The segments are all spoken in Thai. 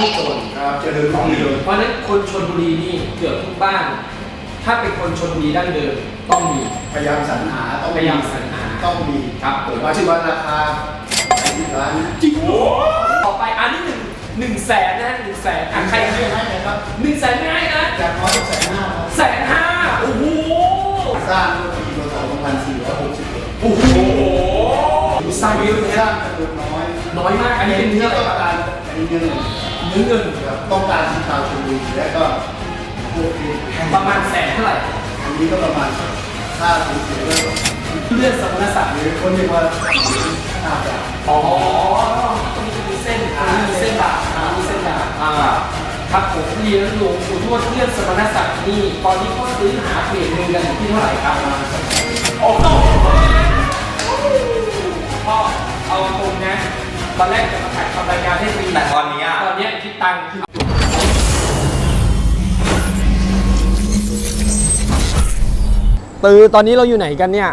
ไม่จนครับเจริญรุ่งเรืองเพราะฉะนั้นคนชนบุรีนี่เกือบทุกบ้าน ถ้าเป็นคนชนบุรีดั้งเดิมต้องมี พยายามสรรหาต้องพยายามสรรหา ต้องมีครับผผมมว่าชื่อว่าราคาไอ้ที่ร้านนะจริงโอ้ต่อไปอันนี้หนึ่งหนึ่งแสนนะหนึ่งแสนอะใครให้ให้ให้นะครับหนึ่งแสนง่ายนะจากน้อยแสนห้าแสนห้าโอ้โหสร้างเมื่อปีพศ2461โอ้โหสร้างเยอะสนะร้างจำนวนน้อยน้อยมากอันนี้เป็นที่เนื้ออะไรต้องครับการมีเงินเนื้อ เงินครับต้องการที่ชาวชลบุรีและก็พวกที่ประมาณแสนเท่าไหร่อันนี้ก็ประมาณค่าสูญเสียเรื่องเลือดสมณศักดิ์หรือคนเรียกว่าค่าแบบอ๋อตรงนี้จะมีเส้นตรงนี้มีเส้นดาบตรงนี้มีเส้นดาบอ่าครับผมเรียนหลวงปู่ทวดเลือดสมณศักดิ์นี่ตอนนี้เขาซื้อหาเพจหนึ่งกันอยู่ที่เท่าไหร่ครับโอ้โหพ่อเอาตรงนะตอนแรกจะมาถ่ายทำรายการให้ฟรีแต่ตอนนี้อะตอน เนี้ยคิดตังค์คือตือตอนนี้เราอยู่ไหนกันเนี่ย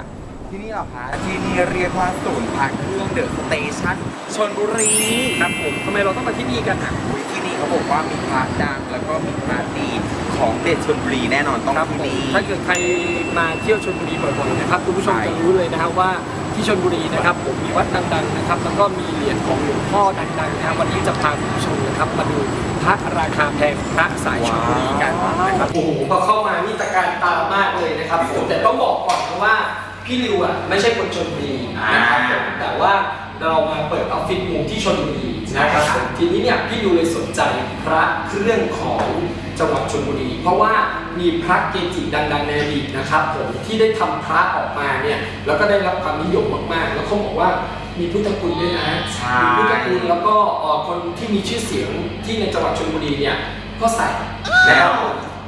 ที่นี่เหรอคะที่นี่เรียกว่าศูนย์พักเครื่องเดอะสเตชันชนบุรีครับผมทำไมเราต้องมาที่นี่กันอะอุ๊ยที่นี่เขาบอกว่ามีพระดังแล้วก็มีพระดีของเด็ดชนบุรีแน่นอนต้องครับที่ผมนี่ ถ้าเกิดใครมาเที่ยวชลบุรีบ่อยๆนะครับคุณผู้ชมใช่ จะรู้เลยนะครับว่า ที่ชลบุรีนะครับผมมีวัดดังๆนะครับ แล้วก็มีเหรียญของหลวงพ่อดังๆนะครับวันนี้จะพาคุณผู้ชมนะครับมาดูพระราคาแพงพระสายชลบุรีกันนะครับโอ้โหพอเข้ามานี่ตะการตามากเลยนะครับผมแต่ต้องบอกก่อนนะว่าพี่ริวอะไม่ใช่คนชลบุรีนะครับผมแต่ว่า เรามาเปิดออฟฟิศมูที่ชลบุรีนะครับผมทีนี้เนี่ยพี่ริวเลยสนใจพระเครื่องของจังหวัดชลบุรี เพราะว่ามีพระเกจิดังๆในอดีตนะครับผมที่ได้ทำพระออกมาเนี่ยแล้วก็ได้รับความนิยมมากๆ แล้วเขาบอกว่ามีพุทธคุณด้วยนะใช่มีพุทธคุณแล้วก็เอ่อคนที่มีชื่อเสียงที่ในจังหวัดชลบุรีเนี่ยก็ใส่แล้ว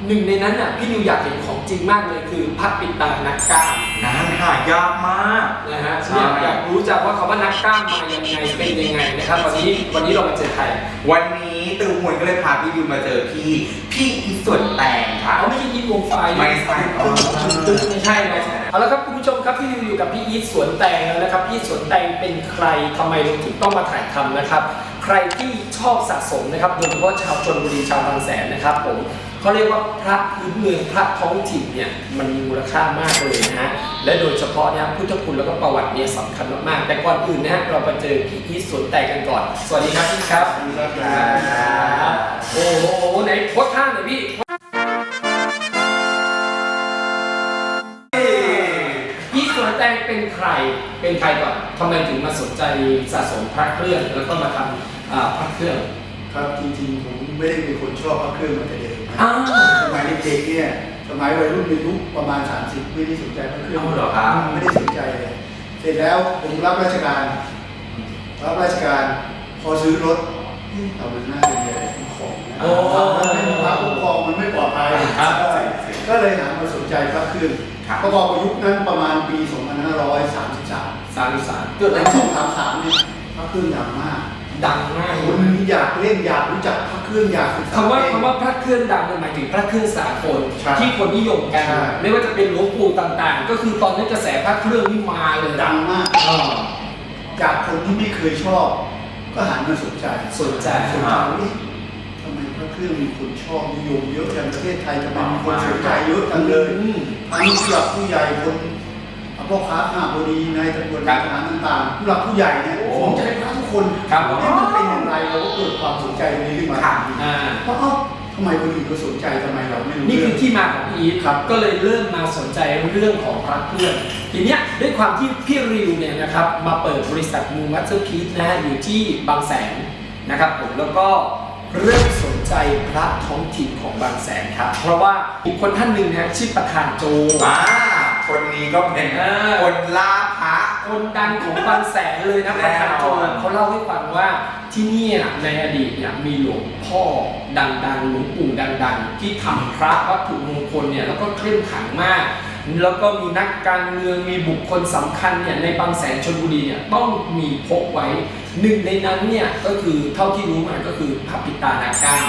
หนึ่งในนั้นน่ะพี่นิวอยากเห็นของจริงมากเลยคือพระปิดตานักกล้ามน้ำหายากมาก นะฮะใช่เนี่ยอยากรู้จักว่าคำว่านักกล้ามมายังไงเป็นยังไงนะครับวันนี้วันนี้เรามาเจอใครวันนี้ตือหวยก็เลยพาพี่วิวมาเจอพี่ พี่อีส่วนแตงค่ะ เขาไม่ใช่ยินวงไฟไม่ใช่ตึ้งตึ้งตึ้งไม่ใช่ไม่ใช่เอาละครับคุณผู้ชมครับพี่นิวอยู่กับพี่อีทสวนแตงแล้วนะครับพี่สวนแตงเป็นใครทำไมเราถึงต้องมาถ่ายทำนะครับ ใครที่ชอบสะสมนะครับโดยเฉพาะชาวชนบุรีชาวบางแสนนะครับผม เขาเรียกว่าพระพื้นเมืองพระท้องถิ่นเนี่ยมันมีมูลค่ามากเลยนะฮะและโดยเฉพาะเนี่ยพุทธคุณแล้วก็ประวัติเนี่ยสำคัญมากๆแต่ก่อนอื่นนะฮะเรามาเจอพี่อีทสวนแตงกันก่อน สวัสดีครับพี่ครับโอ้โหไหนโพสท่าหน่อยพี่พี่สวนแตงเป็นใครเป็นใครก่อนทำไมถึงมาสนใจสะสมพระเครื่องแล้วก็มาทำอ่าพระเครื่องครับจริงๆผมไม่ได้เป็นคนชอบพระเครื่องมาแต่เดิมนะ อ้าว สมัยเด็กๆเนี่ยสมัยวัยรุ่นในยุคประมาณ 30 ไม่ได้สนใจพระเครื่องเอาเหรอครับ ไม่ได้สนใจเลยเสร็จแล้วผมรับราชการ รับราชการพอซื้อรถเอ๊ะเอามันน่าจะมีอะไรคุ้มครองนะโอ้ไม่มีพระคุ้มครองมันไม่ปลอดภัยครับก็เลยหันมาสนใจพระเครื่องครับ ประกอบกับยุคนั้นประมาณปี 2533 สามสามเกิเกิดดอะอะไรไรขึ้น233เนี่ยพระเครื่องดังมาก ดังมากคนอยากเล่นอยากรู้จักพระเครื่องอยากศึกษาคำว่าเองคำว่าพระเครื่องดังเนี่ยหมายถึงพระเครื่องสากลใช่ที่คนนิยมกันใช่ไม่ว่าจะเป็นหลวงปู่ต่างๆ ก็คือตอนนี้กระแสพระเครื่องนี่มาเลยดังมากอ่าจากคนที่ไม่เคยชอบ ก็หันมาสนใจสนใจสนใจว่าเอ๊ะทำไมพระเครื่องมีคนชอบนิยมเยอะจังประเทศไทยทำไมมีคนสนใจเยอะจังเลยอืมทั้งผู้หลักผู้ใหญ่คนพ่อค้าข้าบดีนายตำรวจครับทหารต่างๆผู้หลักผู้ใหญ่เนี่ยโอ้สนใจพระทุก คนครับเอ๊ะมันเป็นอย่างไรเราก็เกิดความสนใจตรงนี้ขึ้นมาครับอ่า เพราะเอ้าทำไมคนอื่นก็สนใจทำไมเราไม่รู้นี่คือเรื่องที่มาของพี่อีทครับก็เลยเริ่มมาสนใจเรื่องของพระเครื่องทีเนี้ยด้วยความที่พี่ริวเนี่ยนะครับมาเปิดบริษัทมูมัตเตอร์พีซนะฮะอยู่ที่บางแสนนะครับผมแล้วก็เริ่มสนใจพระท้องถิ่นของบางแสนครับ เพราะว่าบุคคลท่านหนึ่งนะฮะชื่อประธานโจ อ่าคนนี้ก็เป็นเออคนล่าพระ คนดังของบางแสนเลยนะประธานโจแน่นอนเขาเล่าให้ฟังว่าที่นี่ในอดีตเนี่ยมีหลวงพ่อดังๆหลวงปู่ดังๆ ที่ทำพระวัตถุมงคลเนี่ยแล้วก็เข้มขลังมาก แล้วก็มีนักการเมืองมีบุคคลสำคัญเนี่ยในบางแสนชนบุรีเนี่ยต้องมีพกไว้หนึ่งในนั้นเนี่ยก็คือเท่าที่รู้มาก็คือพระปิตานาคาม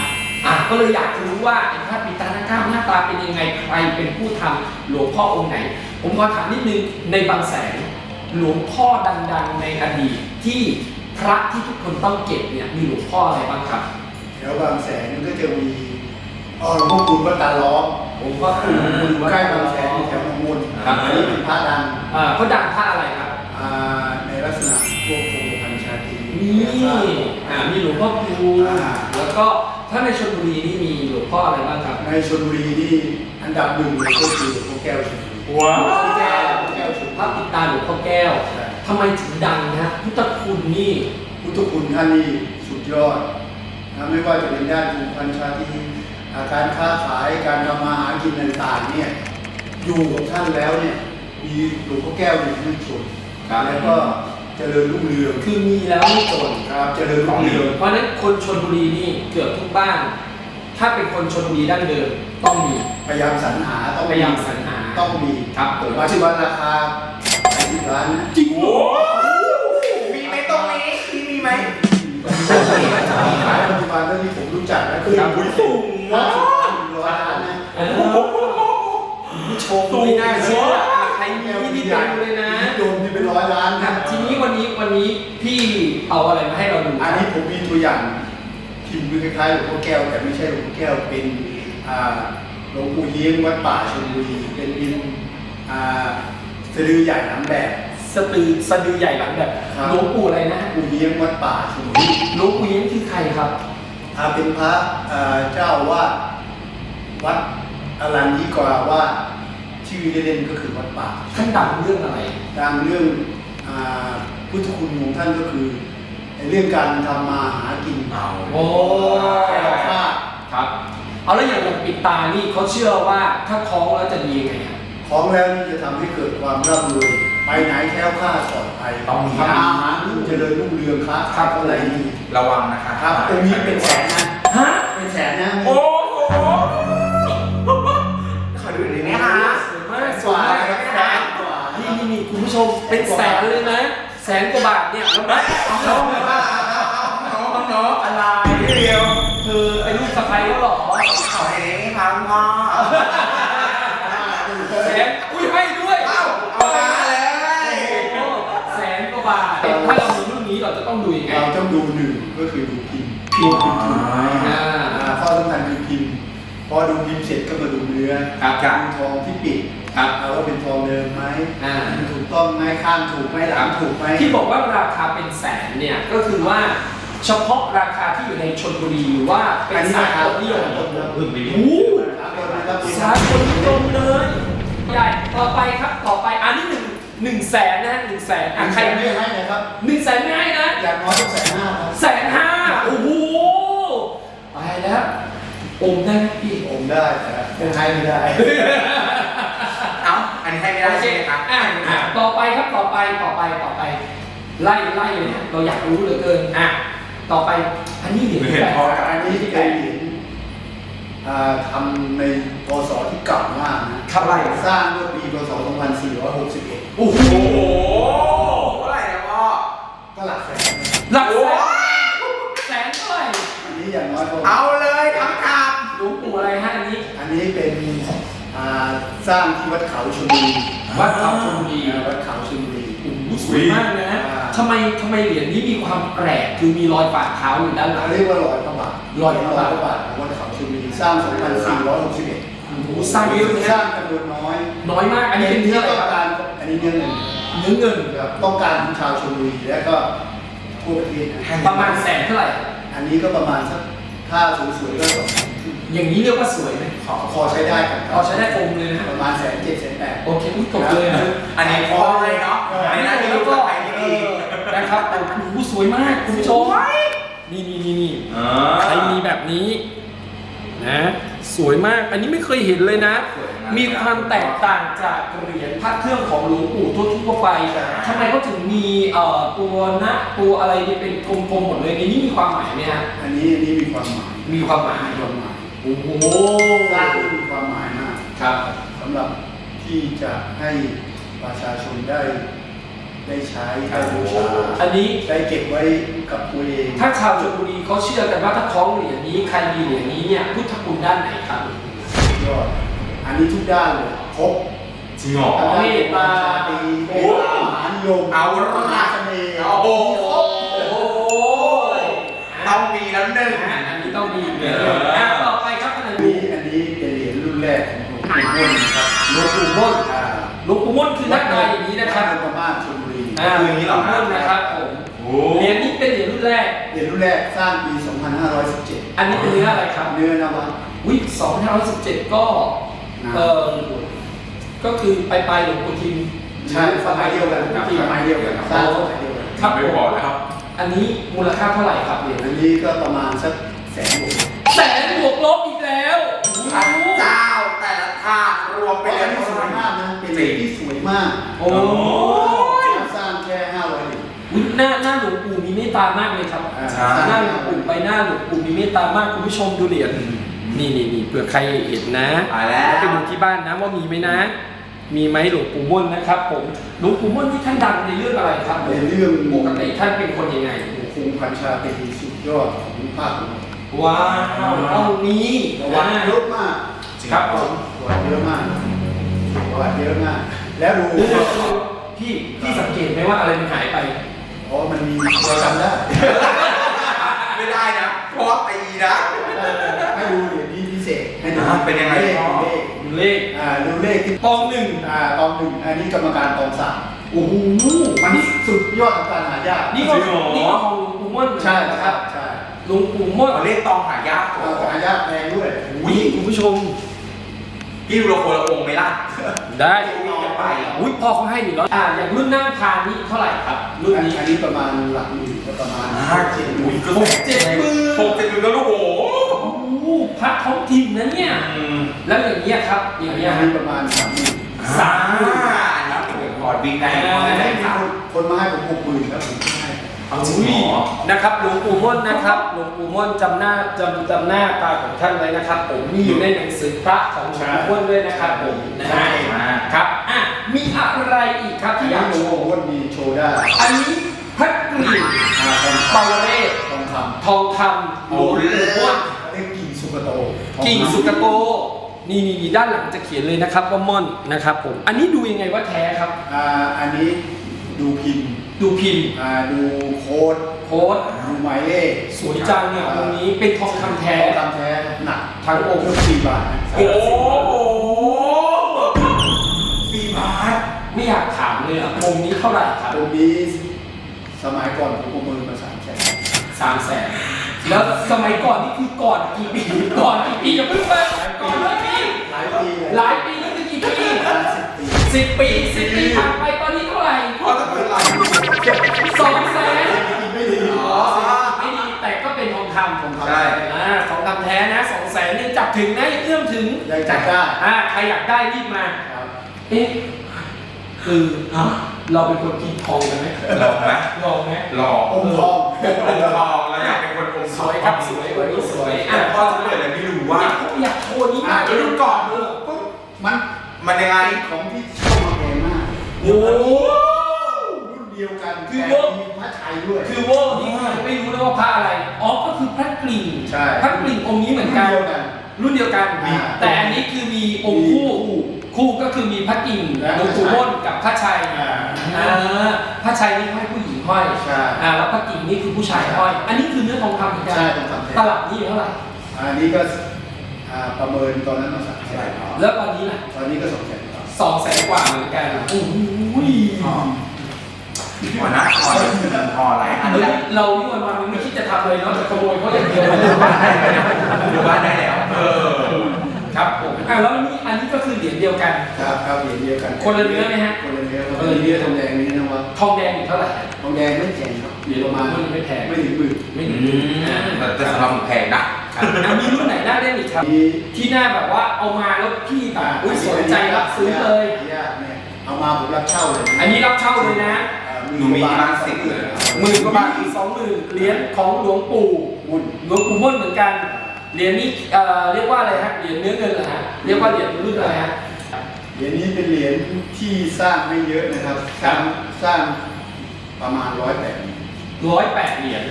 อะก็เลยอยากรู้ว่าไอ้พระปิตานาคามหน้าตาเป็นยังไงใครเป็นผู้ทำหลวงพ่อองค์ไหน ผมขอถามนิดนึงในบางแสน หลวงพ่อดังๆ ในอดีตที่พระที่ทุกคนต้องเก็บเนี่ยมีหลวงพ่ออะไรบ้างครับ แถวบางจะมีอ๋อหลวงพ่อคุณวัดตาล้อมผมก็คือคุณใกล้บางแสนแถวหนองมนครับ อันนี้เป็นพระดังอ่าเขาดังท่าอะไรครับอ่าในลักษณะพวกโครงพันชาตรีนี่อ่ามีหลวงพ่อคูณอ่าแล้วก็ถ้าในชลบุรีนี่มีหลวงพ่ออะไรบ้างครับ ในชลบุรีนี่อันดับหนึ่งเลยก็คือหลวงพ่อแก้วชลบุรีว้าหลวงพ่อแก้วหลวงพ่อแก้วชลบุ พระรีปิดตาหลวงพ่อแก้วใช่ ทำไมถึงดังนะฮะพุทธคุณนี่ พุทธคุณท่านนี่สุดยอดนะไม่ว่าจะเป็นด้านภูมิพันชาตรีอ่าการค้าขายการทำมาหากินต่างๆเนี่ยอยู่กับท่านแล้วเนี่ยมีหลวงพ่อแก้วอยู่ที่ชนครับ แล้วก็เจริญรุ่งเรืองคือมีแล้วไม่จน ครับเจริญรุ่งเรือง เพราะฉะนั้นคนชนบุรีนี่เกือบทุกบ้าน ถ้าเป็นคนชนบุรีดั้งเดิมต้องมี พยายามสรรหาต้องพยายามสรรหา ต้องมีครับผมปัจจุบันราคา80ล้านนะจริงเหรอมีไหมตรงนี้มีมีไหมขายปัจจุบันเท่าที่ผมรู้จักนะคือครับสูงมากร้อยล้านนะเออชมไม่น่าเชื่ออะใครมีที่นี่ไปดูเลยนะโดมที่เป็นร้อยล้านอะนะทีนี้วันนี้วันนี้พี่เอาอะไรมาให้เราดูอันนี้ผมมีตัวอย่างพิมพ์คล้ายๆหลวงพ่อแก้วแต่ไม่ใช่หลวงพ่อแก้วเป็นอ่าห ลวงปู่เยียงวัดป่าชลบุรีเป็นพิมพ์อ่าสะดือใหญ่หนังแบบสตือสะดือใหญ่หลังแบบครับหลวงปู่อะไรนะปู่เยียงวัดป่าชลบุรีหลวงปู่เย็นคือใครครับอ่าเป็นพระอ่าเจ้าอาวาดวัดอรัญญิกราว่าสชื่อเล่นๆก็คือวัดป่าท่านดังเรื่องอะไรดังเรื่องอาพุทธคุณของท่านก็คือในเรื่องการทำมาหากินเอาโอ้แก้วคลาด ครับ เอาแล้วอย่างอย่างปิดตานี่เขาเชื่อว่าถ้าคล้องแล้วจะดียังไงอะ ของแล้วนี่จะทำให้เกิดความร่ำรวยไปไหนแคล้วคลาดปลอดภัยต้องมี ทำอาหารเจริญรุ่งเรืองค้าขายอะไรนี่ระวังนะคะครับตรงนี้เป็นแสนนะฮะ เป็นแสนนะโอ้โหขอดูหน่อยไหมคะ สวยมากสกวยว่ามากครับแสนกว่านี่นี่นี่คุณผู้ชมเป็นแสนเลยนะ แสนกว่าบาทเนี่ยแล้วนะน้องน้องน้องอะไรเดียวคือเป็นลูกสะใภ้ก็หรอ แสนอุ้ยให้ด้วยเอาเอามาเลยโอ้โหแสนกว่าบาทถ้าเรามีรุ่นนี้เราจะต้องดูยังไงเราต้องดูหนึ่งก็คือดูพิมพ์พิมพ์พิมพ์ถูกไหมอ่าอ่าข้อสำคัญคือพิมพ์ พอดูพิมพ์เสร็จก็มาดูเนื้อครับการทองที่ปิดครับเอาว่าเป็นทองเดิมไหมอ่าถูกต้องไหมข้างถูกไหมหลังถูกไหมที่บอกว่าราคาเป็นแสนเนี่ยก็คือว่าเฉพาะราคาที่อยู่ในชนบุรีหรือว่าเป็นสากลนิยมพึ่งไปโอ้โห สากลนะครับสากลนิยมเลยใหญ่ต่อไปครับต่อไปอันนี้หนึ่งหนึ่งแสนนะฮะหนึ่งแสนอัอะนใคใครรไม่ไม่ให้ให้นะครับหนึ่งแสนไม่ให้นะอย่างน้อยต้องแสนห้าครับแสนห้าโอ้โหไปแล้วอมได้ไหมพี่ผมได้แต่ผมให้ไม่ได้เอ้าอันนี้ให้ไม่ได้ใช่ไหมครับอะอะต่อไปครับต่อไปต่อไปต่อไป ไล่ไล่เลยฮะเราอยากรู้เหลือเกินอะต่อไปอันนี้เหรียญที่แปดพออันนี้ที่เป็นเหรียญอ่า ทำในพศที่เก่ามากนะเท่าไหร่สร้างเมื่อปีพศ 2461โอ้โหโอ้โหเท่าไหร่นะพ่อก็หลักแสนนะหลักแสนแสนเท่าไหร่อันนี้อย่างน้อยก็เอาเลยทั้งคหลวงปู่อะไรฮะอันนี้ อันนี้เป็นอ่าสร้างที่วัดเขาชลบุรีวัดเขาชลบุรีอ่าวัดเขาชลบุรีโอ้โหสวยมากนะอ่าทำไมทำไมเหรียญนี้มีความแปลกคือมีรอยฝ่าเท้าอยู่ด้านหลัเรางเรียกว่ารอยพระบาทรอยพระบาทพระบาทของวัดเขาชลบุรี สร้าง 2461โอ้โหสร้างเยอะนะสร้างจำนวนน้อยน้อยมาก อันนี้เป็นเนื้ออะไรต้องครับการอันนี้เนื้อเงินเนื้อเงินครับต้องการของชาวชลบุรีและก็ทั่วประเทศนะประมาณแสนเท่าไหร่ อันนี้ก็ประมาณสักถ้าสวยๆก็สองแสนขึ้นอย่างนี้เรียกว่าสวยไหมขอพอใช้ได้ครับพอใช้ได้องค์เลยนะประมาณแสนเจ็ดแสนแปด โอเคอุ้ยจบเลยนะำอันนี้พ่อเลยเนาะอันนี้น่าจะรู้กับใครที่ดีนะครับโอ้โหสวยมากคุณผู้ชม นี่นี่นี่นี่ใครมีแบบนี้ นะสวยมากอันนี้ไม่เคยเห็นเลยนะสวยมากมีความแตกต่างจากเหรียญพระเครื่องของหลวงปู่ทั่วๆไปทำไมเขาถึงมีเอ่อตัวนะตัวอะไรเนี่ยเป็นกลมๆหมดเลยในนี้มีความหมายไหมฮะอันนี้อันนี้มีความหมายมีความหมายมีความหมายโอ้โหสร้างที่มีความหมายมากครับสำหรับที่จะให้ประชาชนได้ ได้ใช้ได้บูชาอันนี้ได้เก็บไว้กับตัวเองถ้าชาวชลบุรีเขาเชื่อกันว่าถ้าคล้องเหรียญนี้ใครมีเหรียญนี้เนี่ยพุทธคุณด้านไหนครับยอดอันนี้ทุกด้านเลยครบจริงเหรอทั้งด้านเมตตาดีเมตตามหานิยมเอาละมหาเสน่ห์โอ้โหโอ้โหต้องมีแล้วหนึ่งอะอันนี้ต้องมีเหรียญเอหนึ่องอะต่อปู่ม่วนนะครับหลวงปู่ม่นอ่าหลวงปู่ม่นคือหน้าตาอย่างนี้นะครับวัดพม่าชลบุรี อ่าคืออย่างนี้เหรอหลวงปู่ม่นนะครับผมโอ้เหรียญนี้เป็นเหรียญรุ่นแรก เหรียญรุ่นแรกสร้างปี 2517 อันนี้เป็นเนื้ออะไรครับเนื้อนวะวิ2517 ก็นะเออก็คือไปลายๆหลวงปู่ทิมใช่สมัยเดียวกันหลวงปู่ทิมสมัยเดียวกันสร้างสมัยเดียวกันครับไม่บอกแล้วครับ อันนี้มูลค่าเท่าไหร่ครับเหรียญอันนี้ก็ประมาณสักแสนกว่าแสนบวกลบอีกแล้วพระเจ้าแต่ละธาตุรวมเป็เป็นนอันที่สวยมากนะเป็นเหรียญที่สวยมาก โอ้ย สร้างแค่500เหรียญ อุ๊ย หน้าหน้าหลวงปู่มีเมตตามากเลยครับอ่าใช่ หน้าหลวงปู่ไปหน้าหลวงปู่มีเมตตามากคุณผู้ชมดูเหรียญนี่นี่นี่เผื่อใครเห็นนะ ตายแล้ว ไปดูที่บ้านนะว่ามีไหมนะ มีไหมหลวงปู่ม่วนนะครับ ผมหลวงปู่ม่วนที่ท่านดังในเรื่องอะไรครับในเรื่องปกติท่านเป็นคนยังไงคงพันชาตรีสุดยอดของภาคตะวันออกว้าวเอานี้ประวัติเยอะมากครับผมประวัติเยอะมากประวัติเยอะมาก แล้วดูเดี๋ยวๆพี่พี่สังเกตไหมว่าอะไรมันหายไป เพราะมันมีเราจำได้ไม่ได้นะเพราะว่าตีนะให้ดูเหรียญนี้พิเศษให้ดูอ่าเป็นยังไงเลขพ่อเลขดูเลขอ่าดูเลขที่ปองหนึ่งอ่าตองหนึ่งอันนี้กรรมการตองสามโอ้โหมันสุดยอดของการหายากนี่ก็จริงเหรอนี่ก็ของหลวงปู่ม่วนใช่นะคครัรับบใช่หลวงปู่ม่วนเขาเรียกตองหายากเอาหายากแพงด้วยอุ้ยคุณผู้ชม พี่ดูโลโคละองค์ไหมล่ะได้วิ่งกันไปอุ้ยพอเขาให้หนึ่งร้อยอ่าอย่างรุ่นนั่งพานนี่เท่าไหร่ครับรุ่นนี้อันนี้ประมาณหลักหมื่นก็ประมาณอ่าเจ็ดหอุ้มื่ยนก็เจ็ดหมื่นหกเจ็ดหมื่นก็ลูกโอ้โหโอ้โหพระท้องถิ่นนะเนี่ย อืมแล้วอย่างเงี้ยครับ อย่างเงี้ยอันฮะนี้ประมาณสามหมื่นสามหมื่นนับถึงพอร์ตวิ่งได้อ่าได้ได้ครับคนมาให้ผมหกหมื่นแล้วผมให้ เอาจริงเหรอนะครับหลวงปู่ม่วนนะครับหลวงปู่ม่วนจำหน้าจำจำหน้าตาของท่านไว้นะครับ ผมมีอยู่ในหนังสือพระของหลวงปู่ม่วนด้วยนะครับผมนะฮะครับอะมีอะไรอีกครับที่ที่อยากกอายรู้โชว์ว่ามีโชว์ได้อันนี้พระกริ่งอ่าทองเปาเรศทองคทองคำหลวงปู่ม่วนำเรียกกิ่งสุกโตทอกิ่งคำสุกโตนี่นี่นี่ด้านหลังจะเขียนเลยนะครับว่าม่อนนะครับผมอันนี้ดูยังไงว่าแท้ครับอ่าอันนี้ดูพิมพ์ ดูพิมพ์อ่าดูโค้ดโค้ดดูหมายเลขสวยจังเนี่ยตรงนี้เป็นทองคำแท้ทองคำแท้หนักทั้งองค์สี่บาทนะโอ้โหสี่บาทไม่อยากถามเลยอะองค์นี้เท่าไหร่ครับตรงนี้สมัยก่อนผมประเมินมาสามแสนสามแสนแล้วสมัยก่อนนี่คือก่อนกี่ปีก่อนกี่ปีอย่าเพิ่งไปก่อนร้อยปีหลายปีเลยหลายปีนี่คือกี่ปีห้าสิบปีสิบปีสิบปีผ่านไปตอนนี้เท่าไหร่เพราะถ้าเกิดเรา สองแสนไม่ดีอ๋อไม่ดีแต่ก็เป็นทองคำทองคำใช่ อ่าทองคำแท้นะสองแสนนี่จับถึงนะเอื้อมถึงยังจัดได้ อ่าใครอยากได้รีบมาครับเอ๊ะคือเราเป็นคนกินทองกันไหมลองไหมลองไหมลององค์ทององค์ทองแล้วอยากเป็นคนองค์ทสองวยครับสวยวันนี้สวยแต่พ่อจะเปิดอะไรไม่รู้ว่า อยากอยากโชว์นี้มากอะเดี๋ยวดูก่อนดูปุ๊บมันมันยังไงเป็นของที่เช่ามาแพงมาก โอ้โหรุ่น เดียวกันคือแต่ว่ามีพระชัยด้วย คือโว่านี่คือไม่รู้เลยว่าพระอะไร อ๋อ ก็คือพระกลิ่งใช่ พระกลิ่งองค์นี้เหมือนกันรุ่นเดียวกัน รุ่นเดียวกัน อ่าแต่อันนี้คือมีองค์คู่ มีคู่คู่ก็คือมีพระกิ่งและหลวงปู่ม่นกับพระชัยอ่า อ่าพระชัยนี่ให้ผู้หญิงห้อยใช่อ่าแล้วพระกิ่งนี่คือผู้ชายห้อย อันนี้คือเนื้อทองคำเหมือนกัใช่ทองคำแท้ ตลับนี้อยู่เท่าไหร่ อันนี้ก็อ่าประเมินตอนนั้นมาสามแสนแล้วตอนนี้ล่ะตอนนี้ก็สองแสนกว่าสองแสนกว่าเหมือนกันโอ้โห พอนะพอนะพออะไรอันเฮ้ยนี้เรานี่วันวันๆไม่คิดจะทำเลยเนาะแต่ขโมยเขาอย่างเดียวอยู่บ้านได้แล้วเออครับผมอะแล้วอันนี้อันนี้ก็คือเหรียญเดียวกัน ครับครับเหรียญเดียวกัน คนละเนื้อไหมฮะ คนละเนื้อคนละเนื้อทองแดงนี่นะว่าทองแดงอยู่เท่าไหร่ทองแดงไม่แพงครับเหรียญประมาณไม่แพงไม่ถึงหมื่นไม่อืถึงมแต่สำหรับผมแพงนะอันนี้รุ่นไหนน่าเล่นอีกครับมีที่หน้าแบบว่าเอามาแล้วพี่แบบอุ้ยสนใจรับซื้อเลยยากเนี่ยเอามาผมรับเช่าเลย อันนี้รับเช่าเลยนะอ่า หนูมีบ้านสิบเลยหมื่นกว่าบาทถึงสองหมื่นเหรียญของหลวงปู่บุญหลวงปู่ม่นเหมือนกัน เหรียญนี้เอ่อเรียกว่าอะไรฮะ เหรียญเนื้อเงินเหรอฮะ เรียกว่าเหรียญรุ่นอะไรฮะ เหรียญนี้เป็นเหรียญที่สร้างไม่เยอะนะครับสร้างสร้างประมาณร้อยแปดร้อยแปดเหรียญ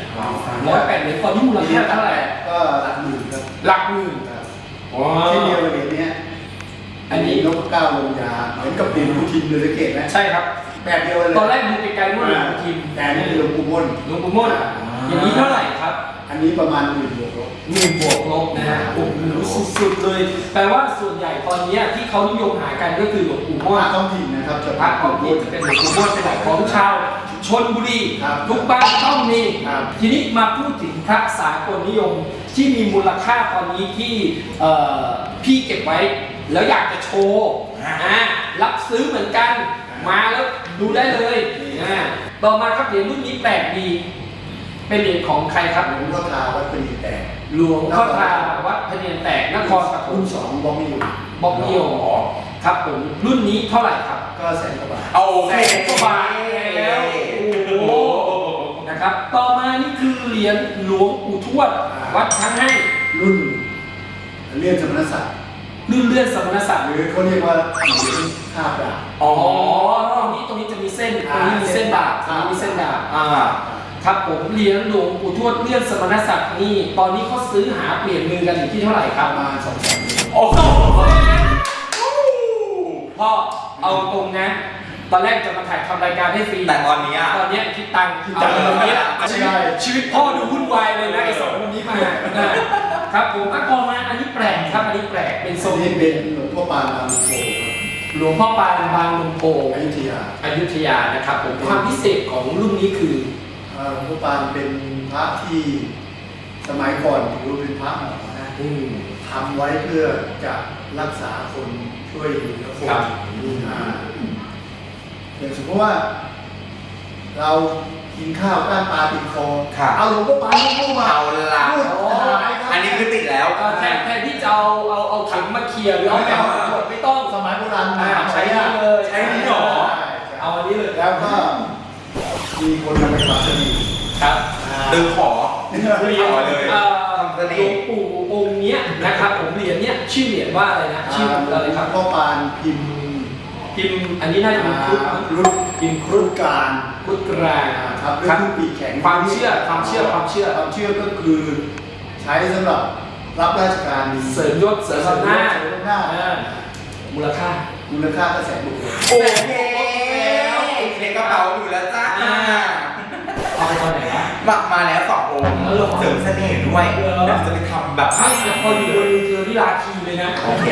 ร้อยแปดเหรียญตอนนี้มูลค่าเท่าไหร่ ก็หลักหมื่นครับหลักหมื่นครับว้าเช่นเดียวกับเหรียญเนี้ยอันนี้นกเก้าลงยาเหมือนกับเหรียญพุทินเลยสังเกตไหมใช่ครับ แบบเดียวกันเลยตอนแรกดูไกลๆว่าหลวงปู่ทิมแต่อันนี่คือหลวงปู่ม่น หลวงปู่ม่นอย่างนี้เท่าไหร่ครับอันนี้ประมาณหมื่นบวกลบหมื่นบวกลบนะฮะโอ้โหสุดๆเลย แปลว่าส่วนใหญ่ตอนเนี้ยที่เขานิยมหากันก็คือหลวงปู่พม่วระนท้องถิ่นนะครับจะพระของที่จะเป็นหลวงปู่ม่วนเป็นหลักของชาวชนบุรีครับทุกบ้านต้องมีครับทีนี้มาพูดถึงพระสากลนิยมที่มีมูลค่าตอนนี้ที่เอ่อพี่เก็บไว้ แล้วอยากจะโชว์อ่ารับซื้อเหมือนกัน มาแล้ว ดูได้เลยอ่าต่อมาครับเหรียญรุ่นนี้แปลกดี เป็นเหรียญของใครครับหลวงพ่อทาวัดปรีแตกหลวงพ่อทาวัดพระเนียนแตกนครปฐมรุ่นสองบล็อกนิวบอกเดียวครับผมรุ่นนี้เท่าไหร่ครับ ก็แสนกว่าบาทเอาแสนกว่าบาทแล้วโอ้โหนะครับ ต่อมานี่คือเหรียญหลวงปู่ทวดวัดช้างให้รุ่นเรียนสมณศักดิ์ รุ่นเลื่อนสมณศักดิ์หรือเขาเรียกว่าเหรียญคาบดาบอ๋ออ๋อตรงนี้ตรงนี้จะมีเส้นตรงนี้มีเส้นดาบตรงนี้มีเส้นดาบอ่าครับผมเหรียญหลวงปู่ทวดเลื่อนสมณศักดิ์นี่ตอนนี้เขาซื้อหาเปลี่ยนมือกันอยู่ที่เท่าไหร่คปรับระมาณสองแสนโอ้โหพ่อเอาตรงนะตอนแรกจะมาถ่ายทำรายการให้ฟรีแต่ตอนนี้อะตอนเนี้ยคิดตังค์คิดตังค์ตรงนี้แหละชีวิตชีวิตพ่อดูวุ่นวายเลยนะไอ้สองคนนี้มานะ ครับผมก็พอมาอันนี้แปลกครับ อันนี้แปลกเป็นทตรรงงนี้เป็นหลวงพ่อปานบางโพครับหลวงพ่อปานบางลมโพอยุธยาอยุธยานะครับผมความพิเศษของรุ่นนี้คือเอ่อหลวงพ่อปานเป็นพระที่สมัยก่อนถือว่าเป็นพระหมอนะอืมทำไว้เพื่อจะรักษาคนช่วยเหลือคนครับอ่าอย่างสมมติว่าเรา กินข้าวก้างปลาติดคอค่ะเอาหลวงพ่อปานเข้ามาเอาละพูดหายครับอันนี้คือติดแล้วเอ่อแทนแทนที่จะเอาเอาเอาเข็มมาเคลียร์หรือเอาแก้วมาขวดไม่ต้อง สมัยโบราณอ่าใช้นี่เลย ใช้นี่หรอ เอาอันนี้เลยแล้วก็มีคนนำไปฝากคดีครับตึงขอ เหรียญเอาเลยเอ่อทำเสหลน่วงห์ปู่องค์เนี้ยนะครับผมเหรียญเนี้ยชื่อเหรียญว่าอะไรนะชื่ออะไรครับพ่อปานพิมพ์ พิมพ์อันนี้น่าจะเป็นครุฑมั้งรุดพิมพ์ครุรุฑดการครุฑกลางครับครัเรื่อบงปีกแข็งความเชื่อความเชื่อความเชื่อความเชื่อก็คือใช้สำหรับรับราชการดีเสริมยศเสริมอำนาจเสริมหน้าจอ่ามูลค่ามูลค่าก็แสนบวกเลยโอเคในกระเป๋าอยู่แล้วจ้าเอาไปตอนไหนวะมามาแล้วสององค์เอาเหรอเสริมเสน่ห์ด้วยเหรอเดี๋ยวจะไปทำแบบไม่แต่พออยู่บนเรือที่ราคีเลยนะโอเค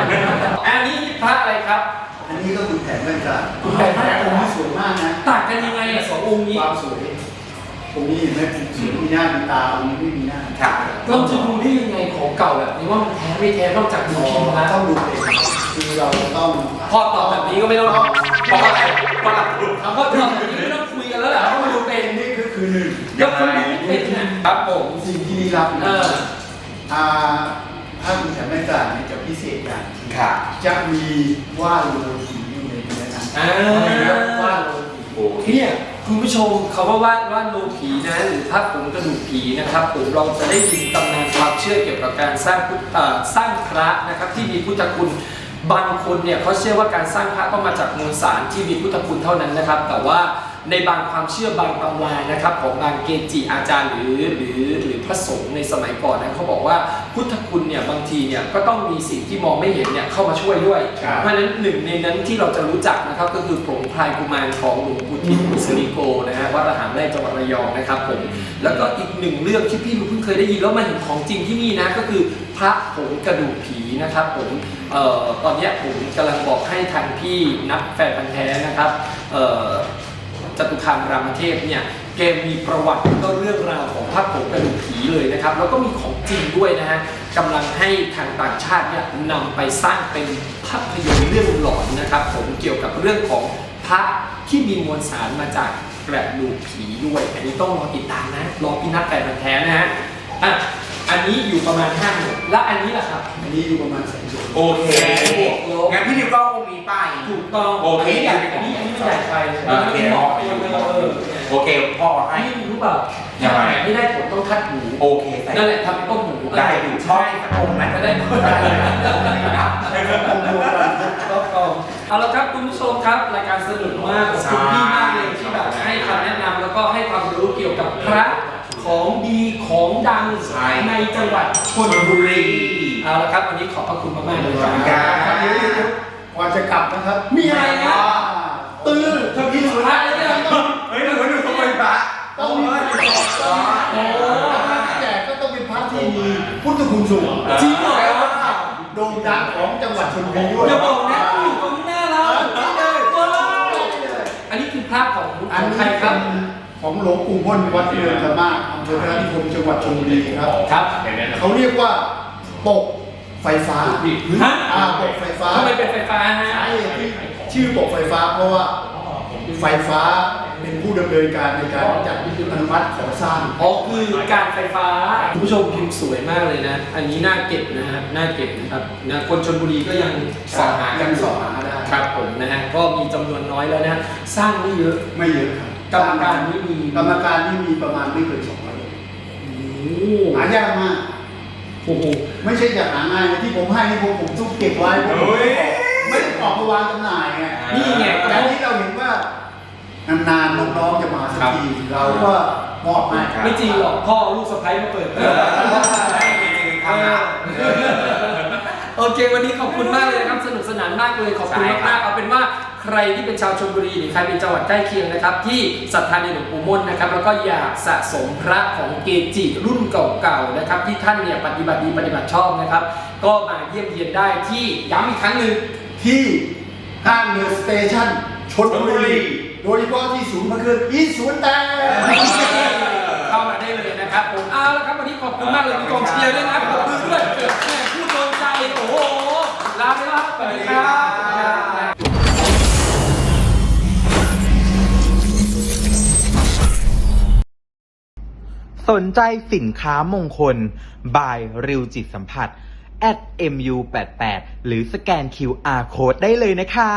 อันนี้ พระอะไรครับ อันนี้ก็คือแผนแว่นตาคุณแผนแว่นตาองค์นี้สวยมากนะ ต่างกันยังไงอะสององค์นี้ความสวยองค์นี้เห็นไหมสวยมีหน้ามีตาองค์นี้ไม่มีหน้าค่ะเราจะดูได้ยังไงของเก่าแบบนี้ว่ามันแท้ไม่แท้นอกจากดูพิมพ์แล้วต้องดูเองคือเราต้องพอตอบแบบนี้ก็ไม่ต้องต้องเพราะอะไรเพราะหลักคำว่าตอบแบบนี้ไม่ต้องคุยกันแล้วแหละเพราะมันดูเป็นนี่ก็คือหนึ่งยกคนดูไม่เป็นนะครับผมสิ่งที่ลี้ลับเอนะออ่าถ้าคุณแผนแว่นตาเนี่ยจะพิเศษอย่าง ค่ะจะมีว่านโลผีอยู่ในเนื้อนะอ่า ว่านโลผีโอ้เนี่ยคุณผู้ชมคำว่าว่านว่านโลผีนะหรือภาพผงกระดูกผีนะครับ ผมเราจะได้ยินตำนานความเชื่อเกี่ยวกับการสร้างพุทธเอ่อสร้างพระนะครับที่มีพุทธคุณบางคนเนี่ยเขาเชื่อว่าการสร้างพระต้องมาจากมวลสารที่มีพุทธคุณเท่านั้นนะครับ แต่ว่าในบางความเชื่อบางตำรานะครับ ของบางเกจิอาจารย์หรือหรือ เขาบอกว่าพุทธคุณเนี่ยบางทีเนี่ยก็ต้องมีสิ่งที่มองไม่เห็นเนี่ยเข้ามาช่วยด้วย เพราะฉะนั้นหนึ่งในนั้นที่เราจะรู้จักนะครับก็คือผงพลายกุมารของหลวงปู่ทิมอุสริโกนะฮะวัดระหารแรกจังหวัดระยองนะครับผมแล้วก็อีกหนึ่งเรื่องที่พี่รู้เพิ่งเคยได้ยินแล้วมาเห็นของจริงที่นี่นะก็คือพระผงกระดูกผีนะครับผมเอ่อตอนเนี้ยผมกำลังบอกให้ทางพี่นักแฟนพันธ์แท้นะครับเอ่อจตุคามรามเทพเนี่ย แกมีประวัติแล้วก็เรื่องราวของพระผงกระดูกผีเลยนะครับ แล้วก็มีของจริงด้วยนะฮะกำลังให้ทางต่างชาติเนี่ยนำไปสร้างเป็นภาพยนตร์เรื่องหลอนนะครับ ผมเกี่ยวกับเรื่องของพระที่มีมวลสารมาจากกระดูกผีด้วย อันนี้ต้องรอติดตามนะ รอพี่นัทแต่มันแท้นะฮะอะอันนี้อยู่ประมาณห้าหมื่นและอันนี้ล่ะครับ อันนี้อยู่ประมาณแสน โอเค งั้นพี่ดิวก็เอาองค์นี้ไป ถูกต้องโอเค นนี้ใหญ่อันนี้อันนี้ใหญ่ไปโอเคเหมาะเออโอเคพ่อไอ้ให้รู้เปล่ายังไง ไม่ได้ผลต้องคัดหมูโอเคใส่นั่นแหละทำต้มหมูได้อยู่ชอบสักองค์ไหมก็ได้ผลได้ก็กองเอาละครับคุณผู้ชมครับรายการสนุกมากขอบคุณพี่มากเลยที่แบบให้คำแนะนำแล้วก็ให้ความรู้เกี่ยวกับพระ ของดีของดังใช่ ในจังหวัดชลบุรีเอาละครับวันนี้ขอบพระคุณมากๆเลยคขอบคุณครัรับเดี๋ยวเดี๋ยวเดี๋ยวก่อนจะกลับนะครับมีอะไรนะตื่นเธอกินสุราเลยเนี่ยเฮ้ยหนูหนูขโมยพระผต้องมีโอ้แจกก็ต้องเป็นพระที่มีพุทธคุณสูงจริงเหรอ โด่งดังของจังหวัดชลบุรีด้วยอย่าบอกนะอยู่ตรงหน้าเราตัวเราอันนี้คือภาพของอันของใครนี้ครัเป็บน ของหลวงปู่ม่นวัดเรือนธรรมะอำเภอพระนิคมจังหวัดชลบุรีครับ ครับเขาเรียกว่าปกไฟฟ้าฮะอ่าปกไฟฟ้าทำไมเป็นไฟฟ้าฮะใช่ที่ชื่อปกไฟฟ้าเพราะว่าไฟฟ้าเป็นผู้ดำเนินการในการจัดอนุมัติก่อสร้างอ๋อคือการไฟฟ้าคุณผู้ชมพิมพ์สวยมากเลยนะ อันนี้น่าเก็บนะฮะน่าเก็บนะครับนะคนชนบุรีก็ยังสอหากัยังนสอหาได้ครับผมนะฮะก็มีจำนวนน้อยแล้วนะฮะสร้างไม่เยอะไม่เยอะครับ กรรมการนี่มีกรรมการนี่มีประมาณไม่เกินสองร้อยโอ้หายากมากโหไม่ใช่อยากหาง่ายนะที่ผมให้นี่ผมผมซุกเก็บไว้ผมเฮ้ยไม่ได้ออกมาวางจำหน่ายไงนี่ไงแต่ที่เราเห็นว่านานๆน้องๆจะมาสักทีเราก็มอบให้ไม่จริงหรอกพ่อลูกสะใภ้มาเปิด โอเค วันนี้ขอบคุณมากเลยนะครับ สนุกสนานมากเลยขอบคุณใช่ครัมากบๆเอาเป็นว่าใครที่เป็นชาวชลบุรีหรือใครเป็นจังหวัดใกล้เคียงนะครับ ที่ศรัทธาในหลวงปู่ม่นนะครับ แล้วก็อยากสะสมพระของเกจิรุ่นเก่าๆนะครับ ที่ท่านเนี่ยปฏิบัติดีปฏิบัติชอบนะครับ ก็มาเยี่ยมเยียนได้ที่ย้ำอีกครั้งหนึ่ง ที่ห้างเดอะสเตชันชนบุรี โดยเฉพาะที่ศูนย์พระเครื่องอีศูนย์แต่เข้ามาได้เลยนะครับผมเอาละครับวันนี้ขอบคุณมากเลยมีกองเชียร์ด้วยนะขอบคุณด้วย ลาไปแล้วครับสวัสดีครับสนใจสินค้ามงคล บายริวจิตสัมผัส at mu88 หรือสแกน QR code ได้เลยนะคะ